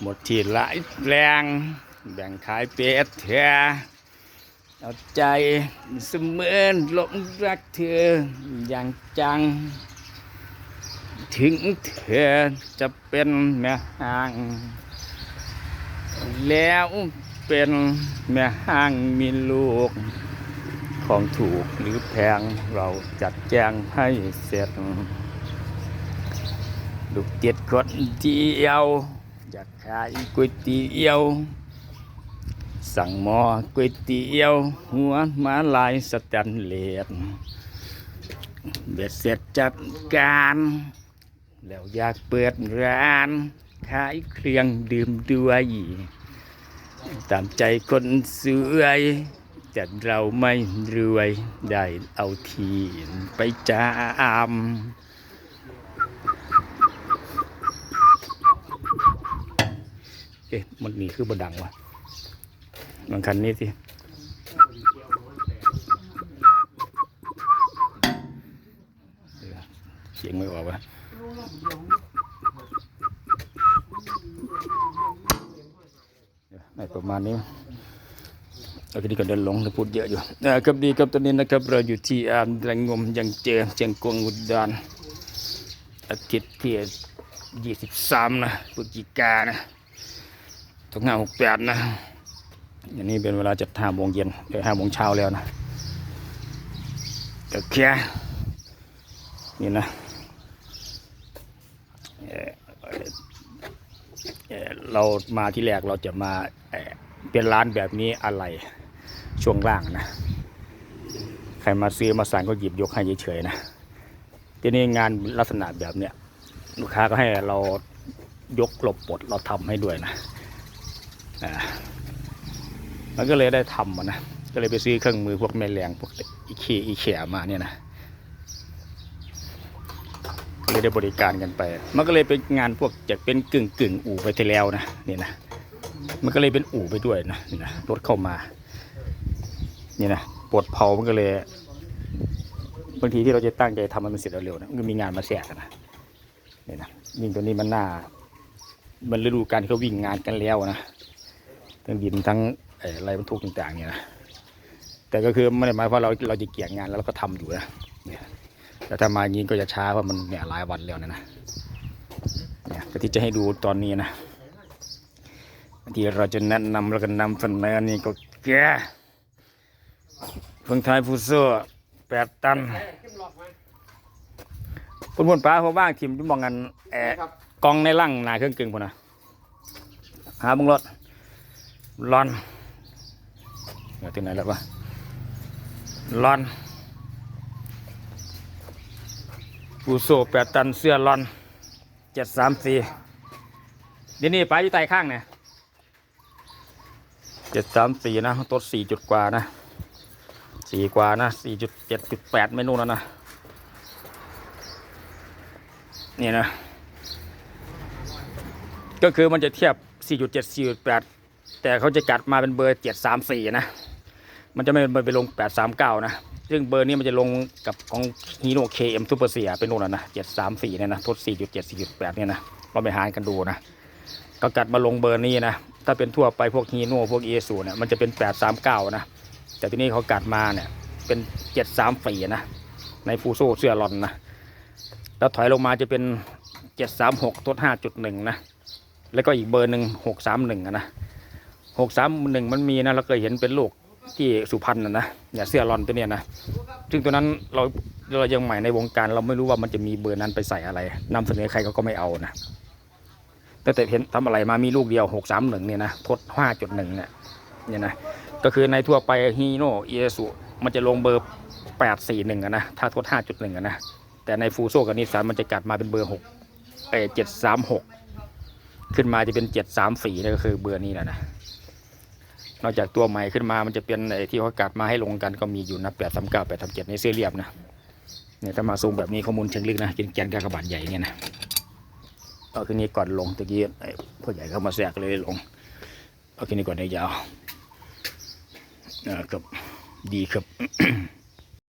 หมดที่หลายแรงแบ่งขายเป็ดเถอเอาใจเสมือนหลงรักเธออย่างจัง ถึงเธอจะเป็นแม่ห้าง แล้วเป็นแม่ห้างมีลูก ของถูกหรือแพงเราจัดแจงให้เสร็จ ลูกเจ็ดคนเดียวอยากขายก๋วยเตี๋ยว สั่งหม้อก๋วยเตี๋ยว หัวมาลายสแตนเลสเบ็ดเสร็จจัดการ แล้วอยากเปิดร้าน ขายเครื่องดื่มด้วยตามใจคนสวยแต่เราไม่รวยได้เอาทีไปจาม เอ๊ะมันมีคือบดังวะลองคันนี้สิเสียงไม่ออกวะเดี๋ยวในประมาณนี้โอเคนี่ก็เดินหลงแล้วพูดเยอะอยู่นะครับดีครับตอนนี้นะครับเราอยู่ที่อ่างแรงงมยังเจอเชียงกวงอุดรอาทิตย์ที่ยี่สิบสามนะพฤศจิกานะ ทุกงานหกแปดนะอันนี้เป็นเวลาจะห้าโมงเย็นเดี๋ยวห้าโมงเช้าแล้วนะโอเคนี่นะเอ่อเอ่อเรามาที่แรกเราจะมาเอ่อเป็นร้านแบบนี้อะไรช่วงล่างนะ ใครมาซื้อมาสั่งก็หยิบยกให้เฉยๆนะทีนี้งานลักษณะแบบเนี้ยลูกค้าก็ให้เรายกหลบปลดเราทำให้ด้วยนะ มันก็เลยได้ทำนะก็เลยไปซื้อเครื่องมือพวกแม่แรงพวกอีเคอีเขียมาเนี่ยนะก็เลยได้บริการกันไป มันก็เลยเป็นงานพวกจะเป็นกึ่งกึ่งอู่ไปที่แล้วนะนี่นะมันก็เลยเป็นอู่ไปด้วยนะนี่นะรถเข้ามานี่นะปวดเผามันก็เลยบางทีที่เราจะตั้งใจทำให้มันเสร็จเร็วๆนะมันก็มีงานมาแทรกนะนี่นะยิ่งตัวนี้มันหน้า มันฤดูการที่เขาวิ่งงานกันแล้วนะ ทั้งดินทั้งเอ่ออะไรบรรทุกต่างๆเนี่ยนะแต่ก็คือไม่ได้หมายความว่าเราเราจะเกี่ยงงานแล้วเราก็ทำอยู่นะเนี่ยแต่ถ้ามาอย่างนี้ก็จะช้าเพราะมันเนี่ยหลายวันแล้วนะนะเนี่ยแต่ที่จะให้ดูตอนนี้นะที่เราจะแนะนำแล้วก็นำเสนอนี่ก็แก่เพิ่งไทยฟูโซ่แปดตันพุ่นพุ่นป้าเขาว่างทีมจุมองกันแอะกองในร่างหนาเครื่องกึ่งพุ่นนะหาเบุงรถ รอนเดี๋ยวที่ไหนแล้ววะรอนฟูโซแปดตันเสื้อรอนเจ็ดสามสี่เดี๋ยวนี้ป้าอยู่ใต้ข้างเนี่ยเจ็ดสามสี่นะต้นสี่จุดกว่านะสี่กว่านะสี่จุดเจ็ดจุดแปดไม่นู่นแล้วนะนี่นะ ก็คือมันจะเทียบ 4.7 4.8 แต่เขาจะกัดมาเป็นเบอร์734นะ มันจะไม่เป็นเบอร์ไปลง839นะซึ่งเบอร์นี้มันจะลงกับของฮีโน่เคเอ็มซูเปอร์เสียเป็นนู่นนะนะ734เนี่ยนะทด4.7 4.8เจ็ดสี่จุดแปดเนี่ยนะเราไปหารกันดูนะก็กัดมาลงเบอร์นี้นะ ถ้าเป็นทั่วไปพวกฮีโน่พวกเอสูเนี่ยมันจะเป็น839นะแต่ที่นี้เขากัดมาเนี่ยเป็น734นะในฟูโซเสื้อลอนนะแล้วถอยลงมาจะเป็น736ทด5.1นะแล้วก็อีกเบอร์หนึ่ง631อะนะ 631มันมีนะเราเคยเห็นเป็นลูกที่สุพรรณนะนะอย่าเสื้อลอนตัวเนี้ยนะซึ่งตัวนั้นเราเรายังใหม่ในวงการ เราไม่รู้ว่ามันจะมีเบอร์นั้นไปใส่อะไรนำเสนอใครเขาก็ไม่เอานะแต่แต่เห็นทำอะไรมามีลูกเดียว631เนี่ยนะทด5.1เนี่ยเนี่ยนะก็คือในทั่วไปฮีโน่เอสุมันจะลงเบอร์841อะนะถ้าทด5.1อะนะแต่ในฟูโซกับนิสสันมันจะกัดมาเป็นเบอร์6เอ736ขึ้นมาจะเป็น734นี่ก็คือเบอร์นี้แหละนะ นอกจากตัวใหม่ขึ้นมามันจะเป็นไอ้ที่เขากัดมาให้ลงกันก็มีอยู่นะแปดสามเก้าแปดสามเจ็ดในเสื้อเรียบนะเนี่ยถ้ามาทรงแบบนี้ข้อมูลเชิงลึกนะเป็นแกนกากบาดใหญ่เนี่ยนะเอาคืนนี้ก่อนลงตะกี้ไอ้พ่อใหญ่เข้ามาแทรกเลยลงเอาคืนนี้ก่อนได้ยาวอ่าครับดีครับ